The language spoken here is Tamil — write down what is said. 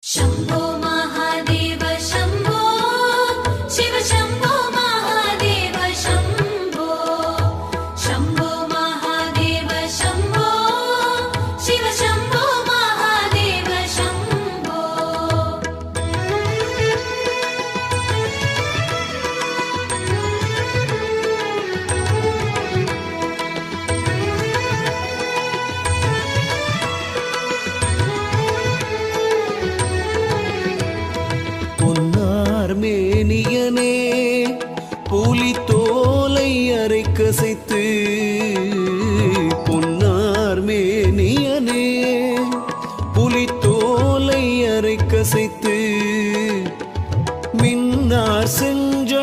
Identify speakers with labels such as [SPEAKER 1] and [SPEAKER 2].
[SPEAKER 1] 想过
[SPEAKER 2] 吗？மேனியனே புலி தோலை அரை கசைத்து பொன்னார் மேனியனே புலி தோலை அரை கசைத்து மின்னார் செஞ்ச